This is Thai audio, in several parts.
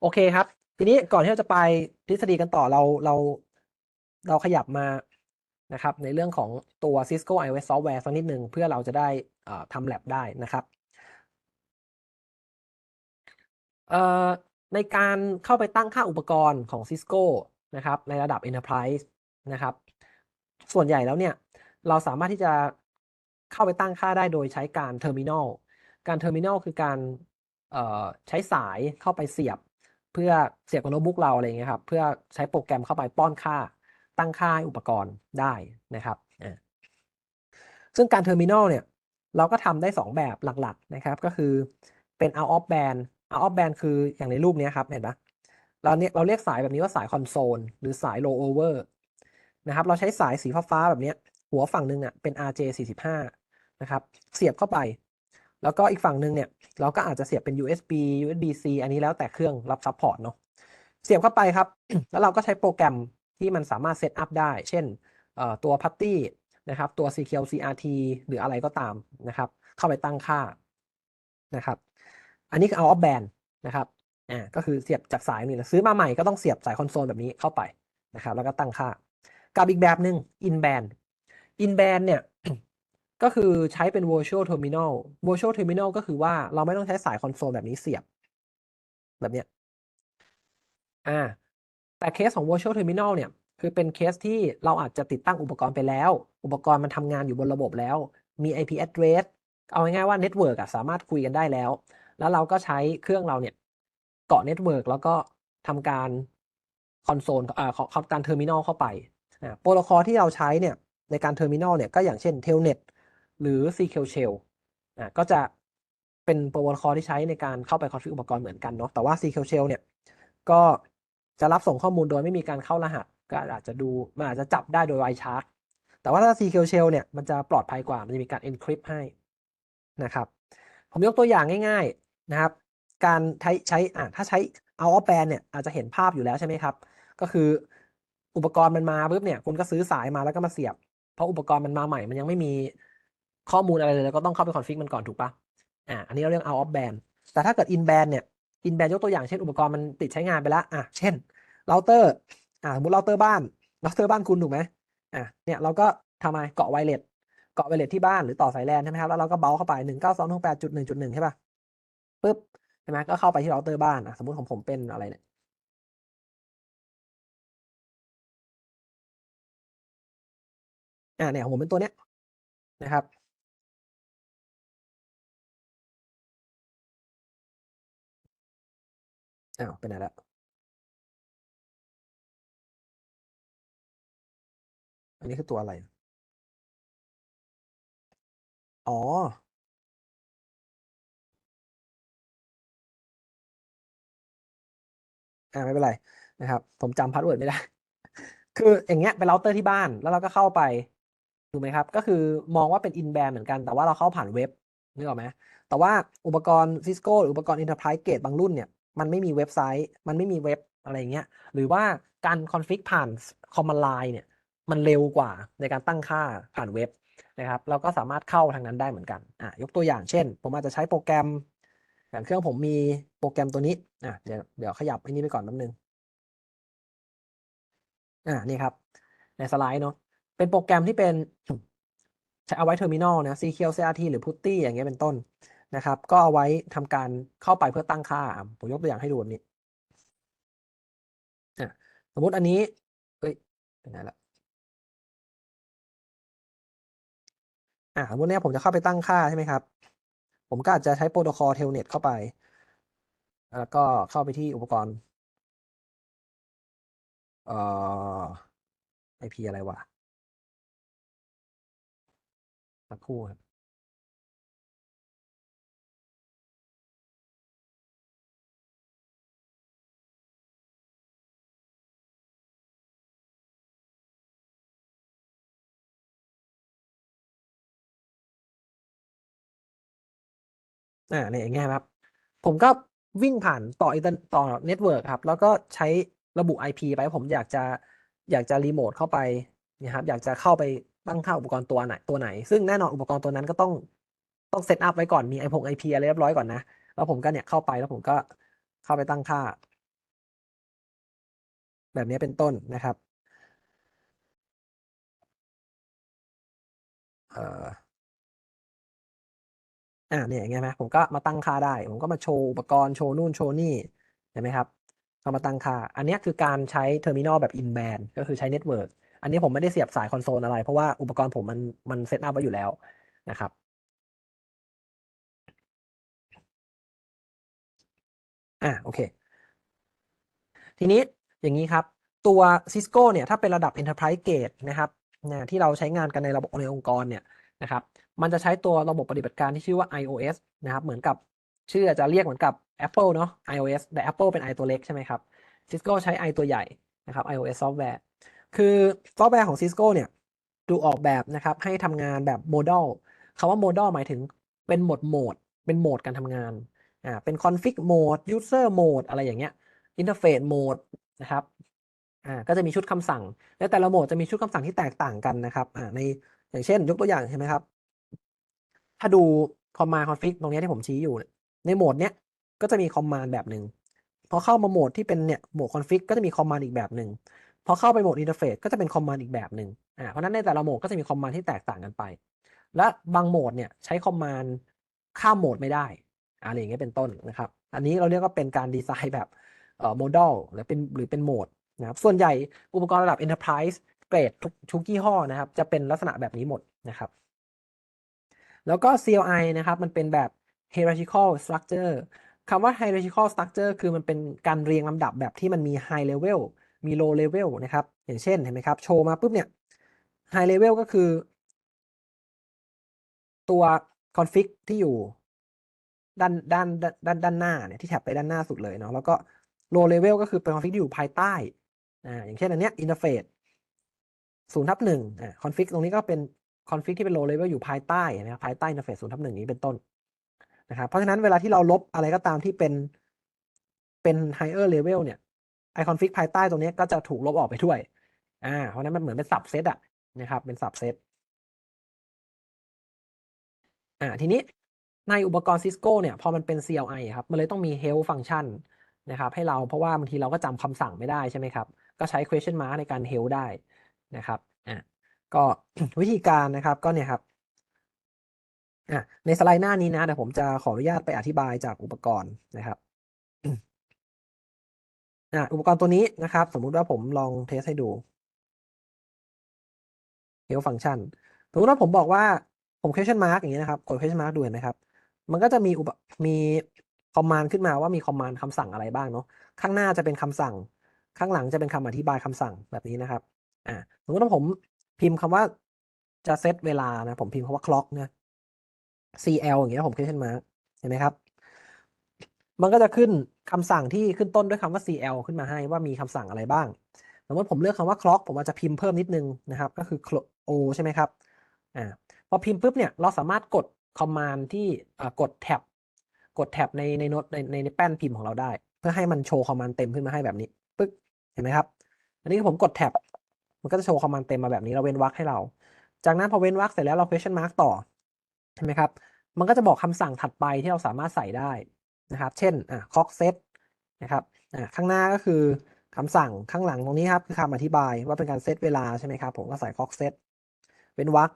โอเคครับ ทีนี้ก่อนที่เราจะไปทฤษฎีกันต่อเราเราเราขยับมานะครับในเรื่องของตัว Cisco iOS Software สักนิดหนึ่งเพื่อเราจะได้ทำ lab ได้นะครับในการเข้าไปตั้งค่าอุปกรณ์ของ Cisco นะครับในระดับ Enterprise นะครับ ส่วนใหญ่แล้วเนี่ย เราสามารถที่จะเข้าไปตั้งค่าได้โดยใช้การ Terminal การ Terminal คือการใช้สายเข้าไปเสียบ เพื่อเสียบกับโน้ตบุ๊กเราอะไรเงี้ยครับเพื่อใช้โปรแกรมเข้าไปป้อนค่าตั้งค่าให้อุปกรณ์ได้นะครับอ่าซึ่งการ Terminal เนี่ยเราก็ทำได้ 2 แบบหลักๆนะครับ ก็คือเป็น out of band out of band คืออย่างในรูปเนี้ยครับเห็นปะเราเนี่ยเราเรียกสายแบบนี้ว่าสายคอนโซลหรือสาย low over นะครับเราใช้สายสีฟ้าๆแบบเนี้ยหัวฝั่งหนึ่งเนี่ยเป็น RJ45 นะครับเสียบเข้าไป แล้วก็อีกฝั่งหนึ่งเนี่ยเราก็อาจจะเสียบเป็น USB USB-C อันนี้แล้วแต่เครื่องรับซัพพอร์ตเนาะเสียบเข้าไปครับ แล้วเราก็ใช้โปรแกรมที่มันสามารถเซตอัพได้ เช่นตัว Putty นะครับตัว CQL CRT หรืออะไรก็ตามนะครับ เข้าไปตั้งค่านะครับ อันนี้คือ out of band นะครับอ่าก็คือเสียบจากสายนี่แหละซื้อมาใหม่ก็ต้องเสียบสายคอนโซลแบบนี้เข้าไปนะครับ แล้วก็ตั้งค่า กับอีกแบบหนึ่ง in band in band เนี่ย ก็คือใช้เป็น virtual terminal virtual terminal ก็คือว่าเราไม่ต้องใช้สายคอนโซลแบบนี้เสียบ แบบเนี้ยอ่าแต่เคสของ virtual terminal เนี่ย คือเป็นเคสที่เราอาจจะติดตั้งอุปกรณ์ไปแล้ว อุปกรณ์มันทำงานอยู่บนระบบแล้ว มี IP address เอาง่ายๆว่า network อะสามารถคุยกันได้แล้ว แล้วเราก็ใช้เครื่องเราเนี่ย เกาะ network แล้วก็ทำการคอนโซลอ่าขอการ terminal เข้าไปอ่าโปรโตคอลที่เราใช้เนี่ยในการ terminal เนี่ยก็อย่างเช่น telnet หรือ CQ Shell อ่าก็จะเป็นโปรโตคอลที่ใช้ในการเข้าไปคอนฟิกอุปกรณ์เหมือนกันเนาะแต่ว่า CQ Shell เนี่ยก็จะรับส่งข้อมูลโดยไม่มีการเข้ารหัส ก็อาจจะดูมันอาจจะจับได้โดย Wireshark แต่ว่าถ้า CQ Shell เนี่ยมันจะปลอดภัยกว่ามันจะมีการ encrypt ให้นะครับ ผมยกตัวอย่างง่าย ๆนะครับ การใช้ใช้อ่าถ้าใช้ out of band เนี่ยอาจจะเห็นภาพอยู่แล้วใช่ไหมครับ ก็คืออุปกรณ์มันมาปุ๊บเนี่ยคุณก็ซื้อสายมาแล้วก็มาเสียบ เพราะอุปกรณ์มันมาใหม่มันยังไม่มี ข้อมูลอะไรเลยแล้วก็ต้องเข้าไปคอนฟิกมันก่อนถูกปะอ่าอันนี้เราเรียก out of band แต่ถ้าเกิด in band เนี่ย in band ยกตัวอย่างเช่นอุปกรณ์มันติดใช้งานไปแล้วอะเช่นเราเตอร์อ่าสมมติเราเตอร์บ้านเราเตอร์บ้านคุณถูกไหมอะเนี่ยเราก็ทำไมเกาะไวเลสเกาะไวเลสที่บ้านหรือต่อสายแลนใช่ไหมครับแล้วเราก็เบลเข้าไปหนึ่งเก้าสองหกแปดจุดหนึ่งจุดหนึ่งใช่ปะปึ๊บใช่ไหมก็เข้าไปที่เราเตอร์บ้านอะสมมติของผมเป็นอะไรเนี่ยอ่าเนี่ยของผมเป็นตัวเนี้ยนะครับ อ้าวไปไหนแล้วอันนี้คือตัวอะไร อ๋อ อ่าไม่เป็นไรนะครับ ผมจำพาสเวิร์ดไม่ได้ คืออย่างเงี้ยเป็นเราเตอร์ที่บ้าน แล้วเราก็เข้าไปถูกไหมครับ ก็คือมองว่าเป็นอินแบนเหมือนกัน แต่ว่าเราเข้าผ่านเว็บนึกออกไหมแต่ว่าอุปกรณ์ Cisco หรืออุปกรณ์ Enterprise Grade บางรุ่นเนี่ย มันไม่มีเว็บไซต์ มันไม่มีเว็บอะไรเงี้ย หรือว่าการคอนฟิกผ่านคอมมานด์ไลน์เนี่ย มันเร็วกว่าในการตั้งค่าผ่านเว็บนะครับ เราก็สามารถเข้าทางนั้นได้เหมือนกันอะยกตัวอย่างเช่น ผมอาจจะใช้โปรแกรม อย่างเครื่องผมมีโปรแกรมตัวนี้อะเดี๋ยวเดี๋ยวขยับไอ้นี้ไปก่อนแป๊บนึงอ่านี่ครับ ในสไลด์เนาะเป็นโปรแกรมที่เป็นใช้เอาไว้เทอร์มินอลนะ CQL CRT หรือ Putty อย่างเงี้ยเป็นต้น นะครับ ก็เอาไว้ทำการเข้าไปเพื่อตั้งค่า ผมยกตัวอย่างให้ดูแบบนี้อ่สมมติอันนี้เฮ้ยไปไหนละอะสมมติเนี้ยผมจะเข้าไปตั้งค่าใช่ไหมครับ ผมก็อาจจะใช้โปรโตคอล Telnet เข้าไป แล้วก็เข้าไปที่อุปกรณ์ เอ่อ IP อะไรวะสักครู่ครับ อ่าเนี่ยอย่างเงี้ยครับ ผมก็วิ่งผ่านต่ออินเตอร์ต่อเน็ตเวิร์กครับ แล้วก็ใช้ระบุ IP ไปผมอยากจะอยากจะรีโมทเข้าไปนะครับอยากจะเข้าไปตั้งค่าอุปกรณ์ตัวไหนตัวไหน ซึ่งแน่นอนอุปกรณ์ตัวนั้นก็ต้องต้องเซตอัพไว้ก่อนมีไอพงไอพีอะไรเรียบร้อยก่อนนะ แล้วผมก็เนี่ยเข้าไปแล้วผมก็เข้าไปตั้งค่า แบบนี้เป็นต้นนะครับ เอ่อ อ่าเนี่ยอย่างเงี้ยไหมผมก็มาตั้งค่าได้ ผมก็มาโชว์อุปกรณ์โชว์นู่นโชว์นี่เห็นไหมครับก็มาตั้งค่า อันนี้คือการใช้เทอร์มินอลแบบอินแบนก็คือใช้เน็ตเวิร์กอันนี้ผมไม่ได้เสียบสายคอนโซลอะไร เพราะว่าอุปกรณ์ผมมันมันเซตอัพไว้อยู่แล้วนะครับอ่าโอเค ทีนี้อย่างนี้ครับ ตัว Cisco เนี่ยถ้าเป็นระดับ Enterprise Grade นะครับนะที่เราใช้งานกันในระบบในองค์กรเนี่ยนะครับ มันจะใช้ตัวระบบปฏิบัติการที่ชื่อว่า iOS นะครับ เหมือนกับชื่อจะเรียกเหมือนกับ Apple เนาะ iOS แต่ Apple เป็น i ตัวเล็กใช่ไหมครับ Cisco ใช้ i ตัวใหญ่นะครับ iOS ซอฟต์แวร์ คือซอฟต์แวร์ของ Cisco เนี่ยดูออกแบบนะครับให้ทำงานแบบโมด u l คำว่าโมด u l หมายถึงเป็นโหมดโหมด เป็นโหมดการทำงาน อ่า เป็น config mode user mode อะไรอย่างเงี้ย interface mode นะครับ อ่า ก็จะมีชุดคำสั่ง และแต่ละโหมดจะมีชุดคำสั่งที่แตกต่างกันนะครับ อ่า ใน อย่างเช่น ยกตัวอย่างใช่ไหมครับ ถ้าดู command config ตรงนี้ที่ผมชี้อยู่ ในโหมดเนี้ยก็จะมี command แบบหนึ่งพอเข้ามาโหมดที่เป็นเนี่ยโหมด config ก็จะมี command อีกแบบหนึ่งพอเข้าไปโหมด interface ก็จะเป็น command อีกแบบหนึ่งอ่าเพราะนั้นในแต่ละโหมดก็จะมี command ที่แตกต่างกันไป และบางโหมดเนี่ยใช้ command ข้ามโหมดไม่ได้อะไรอย่างเงี้ยเป็นต้นนะครับ อันนี้เราเรียกว่าเป็นการดีไซน์แบบเอ่อโมด l หรือเป็นหรือเป็นโหมดนะครับส่วนใหญ่อุปกรณ์ระดับ Enterprise เกรดทุกทุกยี่ห้อนะครับ จะเป็นลักษณะแบบนี้หมดนะครับ แล้วก็ CLI นะครับ มันเป็นแบบ hierarchical structure คำว่า hierarchical structure คือมันเป็นการเรียงลำดับแบบที่มันมี high level มี low level นะครับ อย่างเช่นเห็นไหมครับ โชว์มาปุ๊บเนี่ย high level ก็คือ ตัว config ที่อยู่ด้านด้านด้านด้านหน้าเนี่ยที่แท็บไปด้านหน้าสุดเลยเนาะแล้วก็ low level ก็คือเป็น config ที่อยู่ภายใต้อ่าอย่างเช่นอันเนี้ย interface ศูนย์ทับหนึ่งอ่า config ตรงนี้ก็เป็น config ที่เป็น low level อยู่ภายใต้นะครับภายใต้ interface ศูนย์ทับหนึ่งนี้เป็นต้นนะครับเพราะฉะนั้นเวลาที่เราลบอะไรก็ตามที่เป็นเป็น higher level เนี่ยไอ config ภายใต้ตรงนี้ก็จะถูกลบออกไปด้วยอ่าเพราะฉะนั้นมันเหมือนเป็น subset อะนะครับเป็น subset อ่าทีนี้ในอุปกรณ์ Cisco เนี่ยพอมันเป็น CLI ครับมันเลยต้องมี help function นะครับให้เราเพราะว่าบางทีเราก็จำคำสั่งไม่ได้ใช่ไหมครับ ก็ใช้ question mark ในการ help ได้นะครับ ก็วิธีการนะครับก็เนี่ยครับในสไลด์หน้านี้นะเดี๋ยวผมจะขออนุญาตไปอธิบายจากอุปกรณ์นะครับอุปกรณ์ตัวนี้นะครับ สมมุติว่าผมลองเทสให้ดู help function สมมติว่าผมบอกว่าผม question mark อย่างนี้นะครับกด question mark ดูเห็นไหมครับ มันก็จะมีอุปมีคอมมานด์ขึ้นมาว่ามีคอมมานด์คำสั่งอะไรบ้างเนาะข้างหน้าจะเป็นคำสั่ง ข้างหลังจะเป็นคำอธิบายคำสั่งแบบนี้นะครับอ่าสมมติว่าผม พิมพ์คำว่าจะเซตเวลานะ ผมพิมพ์คำว่า clock นะ cl อย่างเงี้ยผม question mark เห็นไหมครับ มันก็จะขึ้นคำสั่งที่ขึ้นต้นด้วยคำว่า cl ขึ้นมาให้ว่ามีคำสั่งอะไรบ้าง สมมติผมเลือกคำว่า clock ผมอาจจะพิมพ์เพิ่มนิดนึงนะครับ ก็คือ o ใช่ไหมครับ อ่า พอพิมพ์ปุ๊บเนี่ย เราสามารถกดคอมมานที่กดแท็บ กดแท็บในในโน้ตในในในแป้นพิมพ์ของเราได้ เพื่อให้มันโชว์คอมมานเต็มขึ้นมาให้แบบนี้ ปึ๊ก เห็นไหมครับ อันนี้ผมกดแท็บ มันก็จะโชว์คอมมานด์เต็มมาแบบนี้เราเว้นวรรคให้เรา จากนั้นพอเว้นวรรคเสร็จแล้วเรา question mark ต่อใช่ไหมครับ มันก็จะบอกคำสั่งถัดไปที่เราสามารถใส่ได้นะครับ เช่นอ่า clock set นะครับอ่าข้างหน้าก็คือคำสั่งข้างหลังตรงนี้ครับคือคำอธิบายว่าเป็นการเซตเวลาใช่ไหมครับผมก็ใส่ clock set เว้นวรรค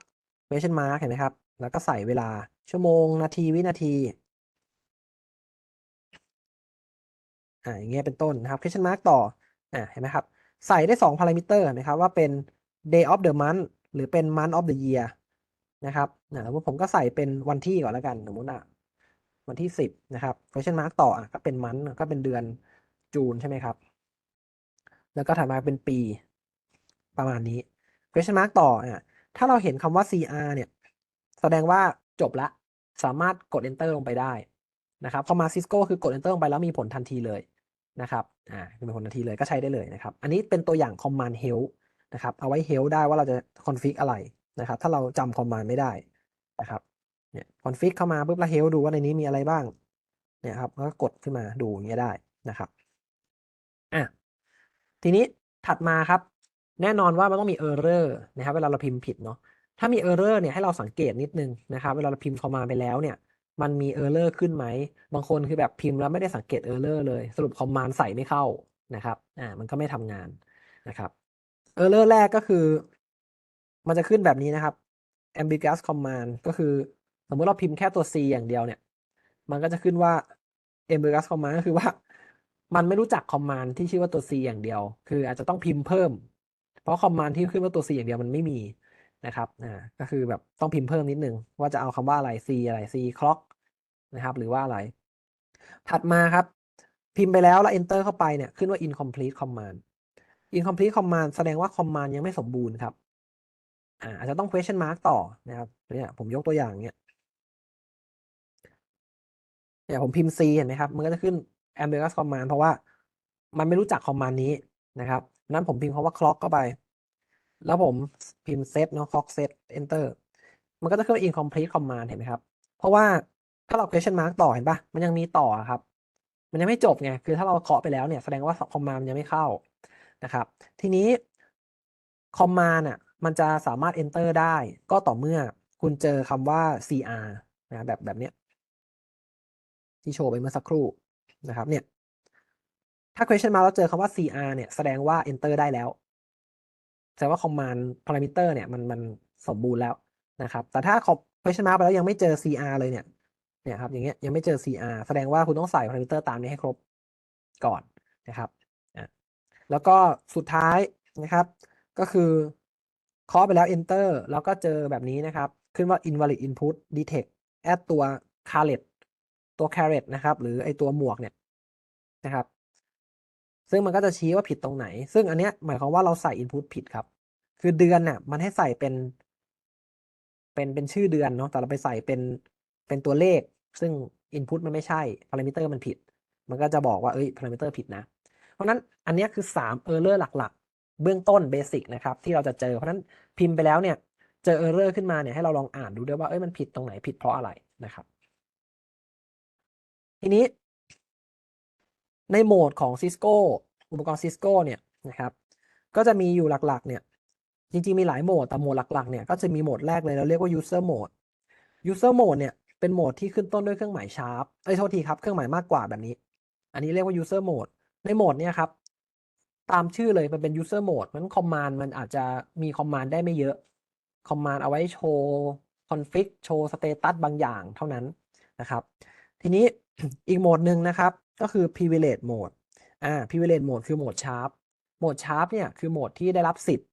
question mark เห็นไหมครับ แล้วก็ใส่เวลาชั่วโมง นาทีวินาทีอ่าอย่างเงี้ยเป็นต้นนะครับ question mark ต่ออ่าเห็นไหมครับ ใส่ได้2 parameter นะครับว่าเป็น day of the month หรือเป็น month of the year นะครับนะแล้วผมก็ใส่เป็นวันที่ก่อนแล้วกันสมมติอะวันที่ 10 นะครับ question mark ต่ออะก็เป็น month ก็เป็นเดือนจูนใช่ไหมครับ แล้วก็ถัดมาเป็นปี ประมาณนี้ question mark ต่ออะถ้าเราเห็นคำว่า CR เนี่ย แสดงว่าจบละ สามารถกด enter ลงไปได้นะครับพอมา Cisco คือกด enter ลงไปแล้วมีผลทันทีเลย นะครับอ่ามีผลทันทีเลยก็ใช้ได้เลยนะครับ อันนี้เป็นตัวอย่าง command help นะครับ เอาไว้ help ได้ว่าเราจะ config อะไรนะครับ ถ้าเราจำ command ไม่ได้นะครับ เนี่ย config เข้ามาปุ๊บแล้ว help ดูว่าในนี้มีอะไรบ้าง เนี่ยครับ ก็กดขึ้นมาดูอย่างเงี้ยได้นะครับ อะ ทีนี้ถัดมาครับ แน่นอนว่ามันต้องมี error นะครับ เวลาเราพิมพ์ผิดเนาะ ถ้ามี error เนี่ยให้เราสังเกตนิดนึงนะครับ เวลาเราพิมพ์คอมมานด์ไปแล้วเนี่ย มันมี error ขึ้นไหม บางคนคือแบบพิมพ์แล้วไม่ได้สังเกต error เลอร์เลย สรุปคอมมานด์ใส่ไม่เข้านะครับ อ่า มันก็ไม่ทำงานนะครับ error แรกก็คือ มันจะขึ้นแบบนี้นะครับ ambiguous command ก็คือ สมมติเราพิมพ์แค่ตัว c อย่างเดียวเนี่ย มันก็จะขึ้นว่า ambiguous command ก็คือว่า มันไม่รู้จัก command ที่ชื่อว่าตัว c อย่างเดียว คืออาจจะต้องพิมพ์เพิ่ม เพราะ command ที่ขึ้นว่าตัว c อย่างเดียวมันไม่มี นะครับอ่าก็คือแบบต้องพิมพ์เพิ่มนิดนึง ว่าจะเอาคำว่าอะไร c อะไร c clock นะครับ หรือว่าอะไร ถัดมาครับ พิมพ์ไปแล้วแล้ว enter เข้าไปเนี่ยขึ้นว่า incomplete command incomplete command แสดงว่า command ยังไม่สมบูรณ์ครับอ่าอาจจะต้อง question mark ต่อนะครับเนี่ยผมยกตัวอย่างเนี่ยเนี่ยผมพิมพ์ C เห็นไหมครับ มันก็จะขึ้น ambiguous command เพราะว่ามันไม่รู้จัก command นี้นะครับ นั้นผมพิมพ์คำว่า clock เข้าไป แล้วผม พิมพ์ set เนาะ clock set enter มันก็จะขึ้น incomplete command เห็นไหมครับ เพราะว่าถ้าเรา question mark ต่อเห็นปะมันยังมีต่อครับ มันยังไม่จบไง คือถ้าเราเคาะไปแล้วเนี่ยแสดงว่า command มันยังไม่เข้านะครับ ทีนี้ command อะมันจะสามารถ enter ได้ก็ต่อเมื่อคุณเจอคำว่า cr นะแบบแบบเนี้ยที่โชว์ไปเมื่อสักครู่นะครับเนี่ยถ้า question mark แล้วเจอคำว่า cr เนี่ยแสดงว่า enter ได้แล้ว แสดงว่า command parameter เนี่ยมันมันสมบูรณ์แล้วนะครับ แต่ถ้า question mark ไปแล้วยังไม่เจอ cr เลยเนี่ยเนี่ยครับอย่างเงี้ยยังไม่เจอ cr แสดงว่าคุณต้องใส่ parameter ตามนี้ให้ครบก่อนนะครับแล้วก็สุดท้ายนะครับ ก็คือเคาะไปแล้ว enter แล้วก็เจอแบบนี้นะครับ ขึ้นว่า invalid input detect add ตัว caret ตัว caret นะครับ หรือไอตัวหมวกเนี่ยนะครับ ซึ่งมันก็จะชี้ว่าผิดตรงไหน ซึ่งอันเนี้ยหมายความว่าเราใส่ input ผิดครับ คือเดือนน่ะมันให้ใส่เป็น เป็นเป็นชื่อเดือนเนาะแต่เราไปใส่เป็นเป็นตัวเลข ซึ่ง input มันไม่ใช่ parameter มันผิด มันก็จะบอกว่าเอ้ย parameter ผิดนะ เพราะนั้นอันเนี้ยคือ 3 error หลักๆ เบื้องต้นเบสิกนะครับที่เราจะเจอเพราะนั้นพิมพ์ไปแล้วเนี่ยเจอ error ขึ้นมาเนี่ยให้เราลองอ่านดูด้วยว่าเอ้ยมันผิดตรงไหนผิดเพราะอะไรนะครับ ทีนี้ ในโหมดของ Cisco อุปกรณ์ Cisco เนี่ยนะครับ ก็จะมีอยู่หลักๆ เนี่ย จริงๆ มีหลายโหมด แต่โหมดหลักๆ เนี่ย ก็จะมีโหมดแรกเลย เราเรียกว่า user mode user mode เนี่ย เป็นโหมดที่ขึ้นต้นด้วยเครื่องหมายชาร์ปเอ้ย โทษทีครับ เครื่องหมายมากกว่าแบบนี้ อันนี้เรียกว่า user mode ในโหมดเนี่ยครับ ตามชื่อเลย มันเป็น user mode มัน command มันอาจจะมี command ได้ไม่เยอะ command เอาไว้โชว์ config โชว์ status บางอย่างเท่านั้นนะครับ ทีนี้อีกโหมดหนึ่งนะครับ ก็คือ privilege mode อ่า privilege mode คือโหมด sharp โหมด sharp เนี่ยคือโหมดที่ได้รับสิทธิ์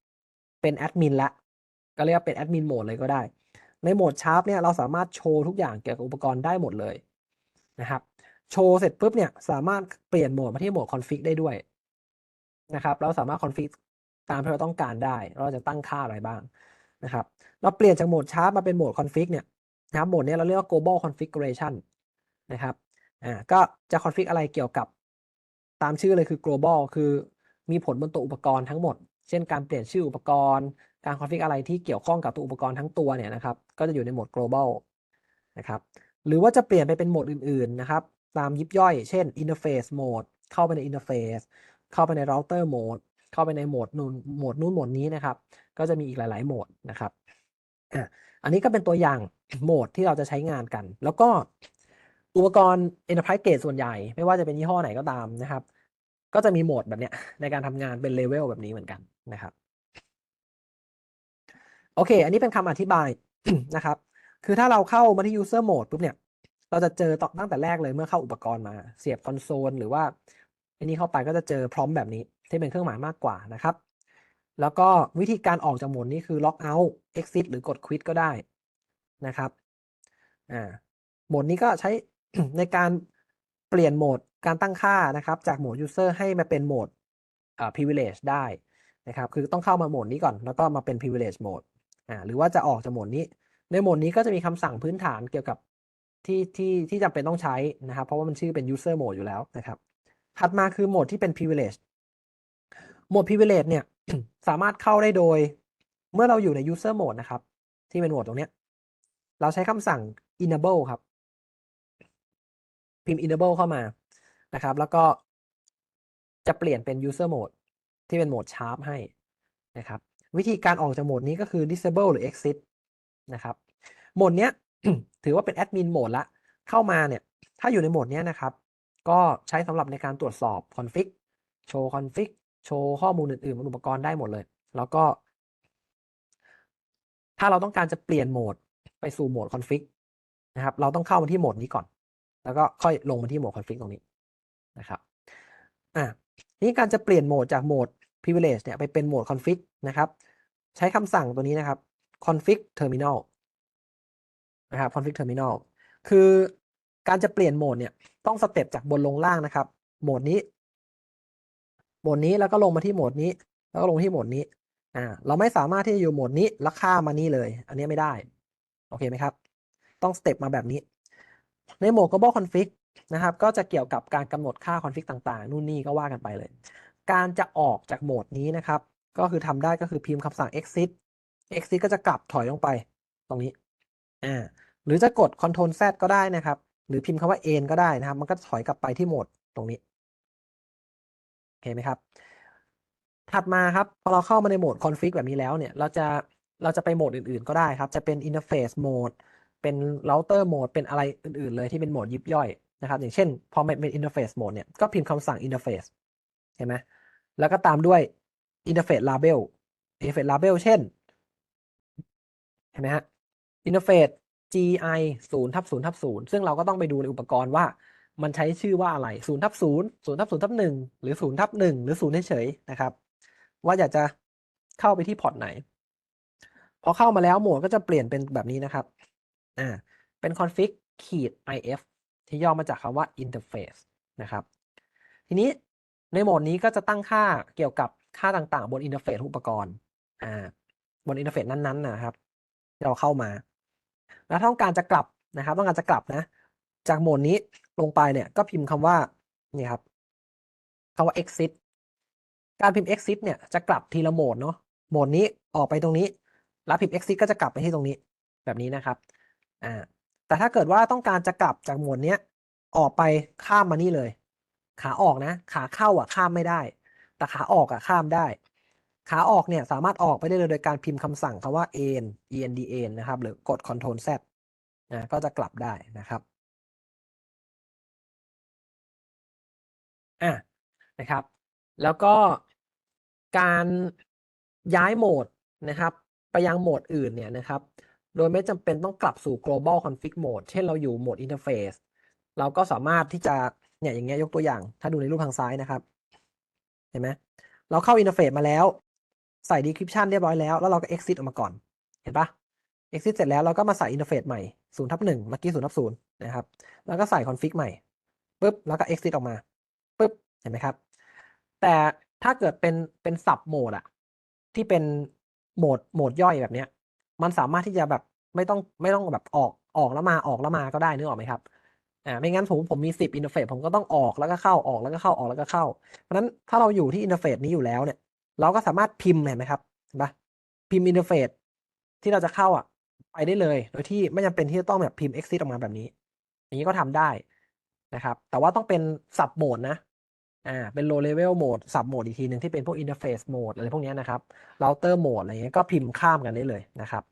เป็นแอดมินละก็เรียกว่าเป็นแอดมินโหมดเลยก็ได้ ในโหมด sharp เนี่ยเราสามารถโชว์ทุกอย่างเกี่ยวกับอุปกรณ์ได้หมดเลยนะครับโชว์เสร็จปุ๊บเนี่ยสามารถเปลี่ยนโหมดมาที่โหมด config ได้ด้วยนะครับเราสามารถ config ตามที่เราต้องการได้ เราจะตั้งค่าอะไรบ้างนะครับ เราเปลี่ยนจากโหมด sharp มาเป็นโหมด config เนี่ยนะครับโหมดเนี้ยเราเรียกว่า global configuration นะครับ อ่าก็จะ config อะไรเกี่ยวกับตามชื่อเลยคือ global คือมีผลบนตัวอุปกรณ์ทั้งหมด เช่นการเปลี่ยนชื่ออุปกรณ์ การ config อะไรที่เกี่ยวข้องกับตัวอุปกรณ์ทั้งตัวเนี่ยนะครับ ก็จะอยู่ในโหมด global นะครับ หรือว่าจะเปลี่ยนไปเป็นโหมดอื่นๆนะครับ ตามยิบย่อย เช่น interface mode เข้าไปใน interface เข้าไปใน router mode เข้าไปในโหมดนู่นโหมดนู้นโหมดนี้นะครับ ก็จะมีอีกหลาย ๆโหมดนะครับอะอันนี้ก็เป็นตัวอย่างโหมดที่เราจะใช้งานกัน แล้วก็ อุปกรณ์ enterprise grade ส่วนใหญ่ ไม่ว่าจะเป็นยี่ห้อไหนก็ตามนะครับ ก็จะมีโหมดแบบเนี้ยในการทำงานเป็นเลเวลแบบนี้เหมือนกันนะครับ โอเค อันนี้เป็นคำอธิบายนะครับ คือถ้าเราเข้ามาที่ user mode ปุ๊บเนี่ย เราจะเจอตตั้งแต่แรกเลยเมื่อเข้าอุปกรณ์มาเสียบคอนโซลหรือว่าอันนี้เข้าไปก็จะเจอพร้อมแบบนี้ ที่เป็นเครื่องหมายมากกว่านะครับ แล้วก็วิธีการออกจากโหมดนี้คือ lock out exit หรือกด quit ก็ได้นะครับ อ่าโหมดนี้ก็ใช้ ในการเปลี่ยนโหมดการตั้งค่านะครับ จากโหมด user ให้มาเป็นโหมด privilege ได้นะครับ คือต้องเข้ามาโหมดนี้ก่อน แล้วก็มาเป็น privilege mode อ่าหรือว่าจะออกจากโหมดนี้ ในโหมดนี้ก็จะมีคำสั่งพื้นฐานเกี่ยวกับที่ที่ที่จำเป็นต้องใช้นะครับ เพราะว่ามันชื่อเป็น user mode อยู่แล้วนะครับ ถัดมาคือโหมดที่เป็น privilege โหมด privilege เนี่ยสามารถเข้าได้โดย เมื่อเราอยู่ใน user mode นะครับ ที่เป็นโหมดตรงเนี้ยเราใช้คำสั่ง enable ครับ พิมพ์ enable เข้ามานะครับ แล้วก็จะเปลี่ยนเป็น user mode ที่เป็นโหมด sharp ให้นะครับ วิธีการออกจากโหมดนี้ก็คือ disable หรือ exit นะครับ โหมดเนี้ยถือว่าเป็น admin โหมดละ เข้ามาเนี่ย ถ้าอยู่ในโหมดเนี้ยนะครับ ก็ใช้สำหรับในการตรวจสอบ config show config โชว์ข้อมูลอื่นๆบนอุปกรณ์ได้หมดเลย แล้วก็ ถ้าเราต้องการจะเปลี่ยนโหมดไปสู่โหมดคอนฟิกนะครับ เราต้องเข้ามาที่โหมดนี้ก่อน แล้วก็ค่อยลงมาที่โหมดคอนฟิกตรงนี้นะครับอะนี่การจะเปลี่ยนโหมดจากโหมด privilege เนี่ยไปเป็นโหมด config นะครับ ใช้คำสั่งตัวนี้นะครับ config terminal นะครับ config terminal คือการจะเปลี่ยนโหมดเนี่ยต้องสเต็ปจากบนลงล่างนะครับ โหมดนี้ โหมดนี้แล้วก็ลงมาที่โหมดนี้ แล้วก็ลงที่โหมดนี้อ่าเราไม่สามารถที่จะอยู่โหมดนี้แล้วข้ามมานี่เลย อันนี้ไม่ได้ โอเคไหมครับ ต้องสเต็ปมาแบบนี้ ในโหมด global config นะครับ ก็จะเกี่ยวกับการกำหนดค่า config ต่างๆ นู่นนี่ก็ว่ากันไปเลย การจะออกจากโหมดนี้นะครับ ก็คือทำได้ก็คือพิมพ์คำสั่ง exit exit ก็จะกลับถอยลงไปตรงนี้อ่าหรือจะกด Ctrl Z ก็ได้นะครับ หรือพิมพ์คำว่า en ก็ได้นะครับ มันก็ถอยกลับไปที่โหมดตรงนี้โอเคไหมครับ ถัดมาครับ พอเราเข้ามาในโหมด config แบบนี้แล้วเนี่ย เราจะเราจะไปโหมดอื่นๆ ก็ได้ครับ จะเป็น interface mode เป็น router mode เป็นอะไรอื่นๆเลยที่เป็นโหมดยิบย่อยนะครับ อย่างเช่น พอมันเป็น interface mode เนี่ยก็พิมพ์คำสั่ง interface เห็นไหมแล้วก็ตามด้วย interface label interface label เช่น เห็นไหมฮะ interface GI 0ทับ0ทับ0ซึ่งเราก็ต้องไปดูในอุปกรณ์ว่ามันใช้ชื่อว่าอะไร0ทับ0 0ทับ0ทับ1หรือ0ทับ1หรือ0เฉยๆนะครับ ว่าอยากจะเข้าไปที่พอร์ตไหน พอเข้ามาแล้วโหมดก็จะเปลี่ยนเป็นแบบนี้นะครับ อ่าเป็น config ขีด if ที่ย่อมาจากคำว่า interface นะครับ ทีนี้ในโหมดนี้ก็จะตั้งค่าเกี่ยวกับค่าต่างๆ บนอินเทอร์เฟซอุปกรณ์อ่าบนอินเทอร์เฟซนั้นๆนะครับที่เราเข้ามา แล้วถ้าต้องการจะกลับนะครับ ต้องการจะกลับนะ จากโหมดนี้ลงไปเนี่ยก็พิมพ์คำว่านี่ครับคำว่า exit การพิมพ์ exit เนี่ยจะกลับทีละโหมดเนาะโหมดนี้ออกไปตรงนี้ แล้วพิมพ์ exit ก็จะกลับไปที่ตรงนี้แบบนี้นะครับ อ่าแต่ถ้าเกิดว่าต้องการจะกลับจากโหมดเนี้ยออกไปข้ามมานี่เลย ขาออกนะ ขาเข้าอะข้ามไม่ได้ แต่ขาออกอะข้ามได้ ขาออกเนี่ยสามารถออกไปได้เลยโดยการพิมพ์คำสั่งคำว่า en end n นะครับ หรือกด Ctrl Z นะก็จะกลับได้นะครับอะนะครับ แล้วก็การย้ายโหมดนะครับ ไปยังโหมดอื่นเนี่ยนะครับ โดยไม่จำเป็นต้องกลับสู่ global config mode เช่นเราอยู่โหมด interface เราก็สามารถที่จะเนี่ยอย่างเงี้ยยกตัวอย่าง ถ้าดูในรูปทางซ้ายนะครับ เห็นไหมเราเข้า interface มาแล้ว ใส่ decryption เรียบร้อยแล้ว แล้วเราก็ exit ออกมาก่อน เห็นปะ exit เสร็จแล้วเราก็มาใส่ interface ใหม่0ทับ1เมื่อกี้0ทับ0นะครับ แล้วก็ใส่ config ใหม่ปุ๊บแล้วก็ exit ออกมาปุ๊บเห็นไหมครับ แต่ถ้าเกิดเป็นเป็นสับโหมดอะที่เป็นโหมดโหมดย่อยแบบเนี้ย มันสามารถที่จะแบบไม่ต้องไม่ต้องแบบออกออกแล้วมาออกแล้วมาก็ได้นึกออกไหมครับอ่าไม่งั้นผมผมมีสิบอินเทอร์เฟซผมก็ต้องออกแล้วก็เข้าออกแล้วก็เข้าออกแล้วก็เข้า เพราะฉะนั้นถ้าเราอยู่ที่อินเทอร์เฟซนี้อยู่แล้วเนี่ย เราก็สามารถพิมพ์เห็นไหมครับเห็นปะพิมพ์อินเทอร์เฟซที่เราจะเข้าอะ ไปได้เลย โดยที่ไม่จำเป็นที่จะต้องแบบพิมพ์ exit ออกมาแบบนี้ อย่างนี้ก็ทำได้นะครับ แต่ว่าต้องเป็นสับโหมดนะอ่าเป็น low level mode สับโหมดอีกทีหนึ่งที่เป็นพวก interface mode อะไรพวกเนี้ยนะครับ router mode อะไรเงี้ยก็พิมพ์ข้ามกันได้เลยนะครับ